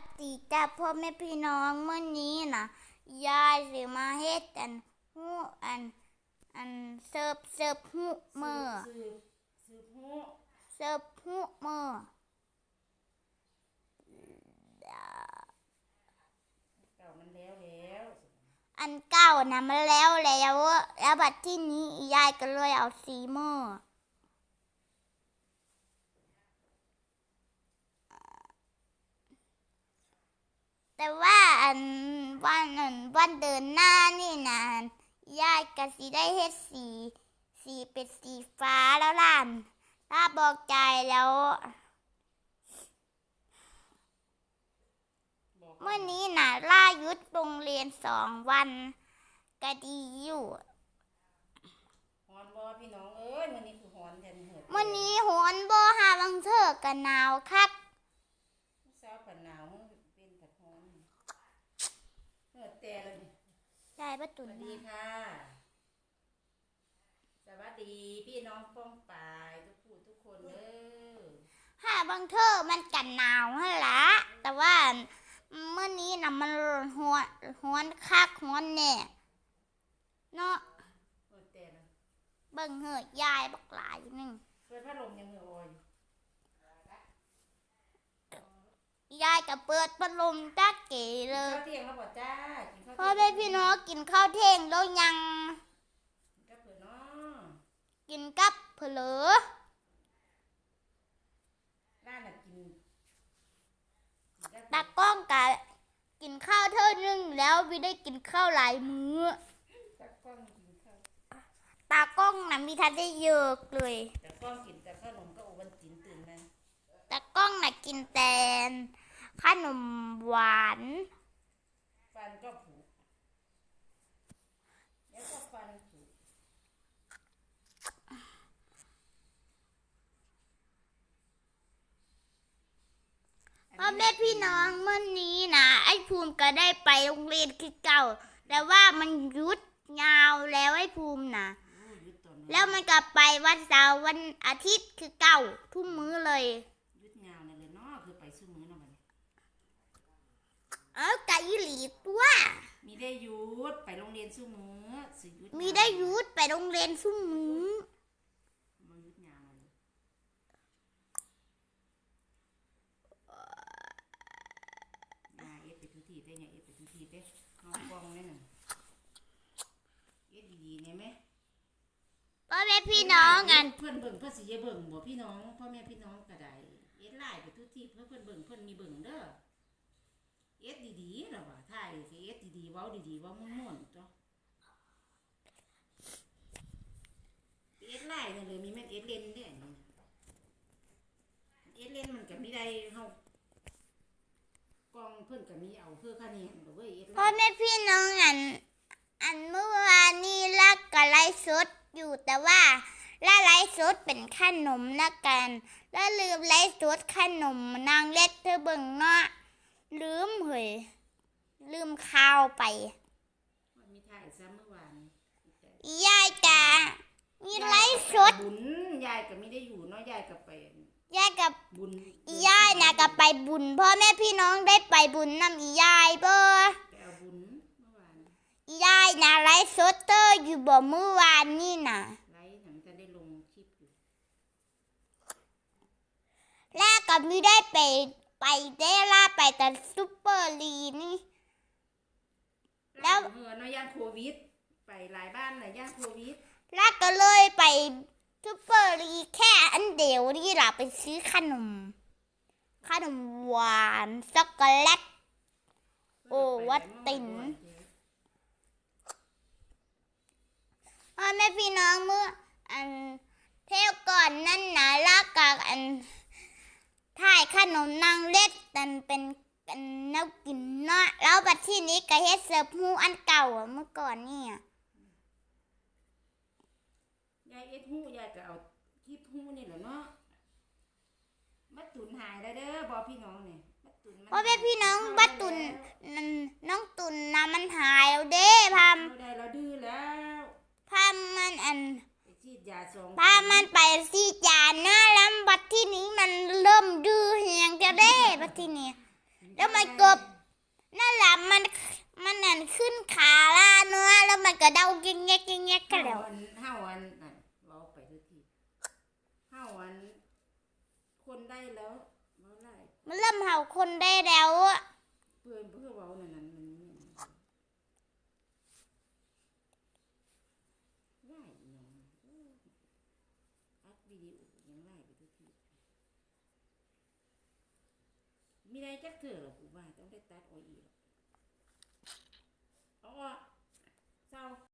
วัสดีจ้าพ่อแม่พี่น้องเมื่อนี้นะยายสิมาเฮ็ดอันหูอันอันเสิร์ฟเสิร์ฟหูมือสืบสืบหูเสิร์ฟหูมือเก่ามันแล้วแล้วอันเก่านะมันแล้วแล้วแล้วบัดที่นี้ยายก็เลยเอาสีมือ แต่ว่าอันวันอันวันเดินหน้านี่นะยายก็สิได้เฮ็ดสี สีเป็นสีฟ้าแล้วล่ะถ้าบอกใจแล้วบอกเมื่อนี้นะล่ายุดโรงเรียนสองวันก็ดีอยู่หอนบอพี่น้องเอ้ยมันนี้คือหอนแทนเหิดเมื่อนี้โหนบ่หาบังเทอกันหนาวคัก เช้าปันหนาวมันเป็นแต่หอนเหิดแต่แล้วนี่ ยายประตุสนวัสดีค่ะ สวัสดีพี่น้องป้องปายทุกผู้ทุกคนเด้อหาบังเทอมันกันหนาวฮะละแต่ว่าเมื่อนี้นะมันหัวหัวนคักหัวนแน่เนาะเหิดแต่แล้วเบิ่งเหอะยายบักหลายหนึงเปิดพัดลมยังมือออย ยายก็เปิดพัดลมจักเก๋เลกินข้าวย เที่ยงแล้วบ่จ้ากินข้าวพ่อแม่พี่น้องกินข้าวเที่ยงแล้วยังก็เผื่อเนาะกินกับเผลอร้านน่ะกินกินกับตากล้องกะกินข้าวเท่านึงแล้วไม่ได้กินข้าวหลายมื้อตะกล้องกินข้าวตากล้องนะมีทันได้เยอะเลยแต่กล้องกินแต่ขนมก็โอวันจินตื่นมาตากล้องนะกินแต่ ขนมหวานฟันก็ผุแล้วก็ฟันผุพ่อแม่พี่น้องเมื่อนี้นะไอ้ภูมิก็ได้ไปโรงเรียนคือเก่า แต่ว่ามันหยุดยาวแล้วไอ้ภูมินะอู้ยุดตอนนั้นแล้วมันก็ไปวันเสาร์วันอาทิตย์คือเก่าทุ่มมื้อเลย ยุดงาวนั่นเลยเนาะคือไปสู้มือเนาะมัน เออไก่หลีตัว มีได้หยุดไปโรงเรียนสู้มือสิหยุดมีได้หยุดไปโรงเรียนทุ่มมื้อมายุดงาวเลยยาเอ็ดไปทุกทีได้ยาเอ็ดไปทุกทีได้น้องกองนี่น่ะเอ็ดดีๆเนี่ยไหมพ่อแม่พี่น้องอันเพื่อนเบิ่งเพื่อนสิอย่าเบิ่งบ่พี่น้องพ่อแม่พี่น้องก็ได้เอ็ดไล่ไปทุกที่เพื่อเพื่อนเบิ่งเพื่อนมีเบิ่งเด้อ เอ็ดดีๆล่ะว่าถ่ายสิเอ็ดดีๆเว้าดีๆเว้าม่วนๆจ้ะเอ็ดไล่นั่นเลยมีแม่นเอ็ดเล่นเด้อนี่เอ็ดเล่นมันก็มีได้เฮากองเพิ่นก็มีเอาเพื่อคะแนนบ่เว้ยเอ็ดพ่อไล่แม่พี่น้องอัน อันเมื่อวานนี้ลักกับไลฟ์สดอยู่แต่ว่าละไลฟ์สดเป็นขนมนะกัน แล้วลืมไลฟ์สดขนมนางเล็ดเธอเบิ่งเนาะ ข้าวไปมันมีถ่ายซ้ำเมื่อวานยายจ๋ามีไลฟ์สดบุญยายก็ไม่ได้อยู่เนาะยายก็ไปยายกับบุญอียายนะก็ไปบุญพ่อแม่พี่น้องได้ไปบุญนำอียายเบ่ไปเอาบุญเมื่อวานอียายนะไลฟ์สดเตอร์อยู่บ่เมื่อวานนี่นะไลฟ์หนังจะได้ลงคลิปอยู่แล้วก็มีได้ไปไปได้ล่าไปแต่ซุปเปอร์ลีนี่แล้วเออเนาะย่านโควิด ไปหลายบ้านหลายย่านโควิดล้วก็เลยไปซุปเปอร์ลีแค่อันเดียวนี่ล่ะไปซื้อขนม ขนมหวานช็อกโกแลต โอ้วัดตินพ่อแม่พี่น้องเมื่ออันเที่ยวก่อนนั่นนะลากกับอันถ่ายขนมนางเล็ดตันเป็น เป็นแนวกินเนาะแล้วบัดที่นี้ก็เฮ็ดเสิร์ฟฮูอันเก่าอะเมื่อก่อนเนี่ย ยายเอ็ดหู้ยายก็เอาคลิปหู้นี่แหละเนาะมัดตุนหายแล้วเด้อบอกพี่น้องเนี่ยมัดตุนมันพ่อแม่พี่น้องบัดตุนนั่นน้องตุนนะมันหายแล้วเด้พามเราได้เราดื้อแล้วพามมันอันไปฉีดยาสองพามันไปสีจานนะแล้วบัดที่นี้มันเริ่มดื้อแหงจะได้บัดที่นี้ แล้วมันกบนั่นแหละมันมันนั่นขึ้นขาล่าเนื้อแล้วมันก็เดาเงี้ยเงี้ยเงี้ยกันแล้วเฮาอันเฮาอันนั่นเว้าไปทุกทีเฮาอัน คนได้แล้วเว้าไล่มันเริ่มเห่าคนได้แล้วอะ เพื่อนเพื่อเว้านั่นนั่นมันนี่ไล่อีหยังโอ้อัดวิดีโอยังไล่ไปทุกที มีได้จักเถื่อหรอกูว่าต้องได้ตัดเอาอีกหรอกเอาอะเศร้า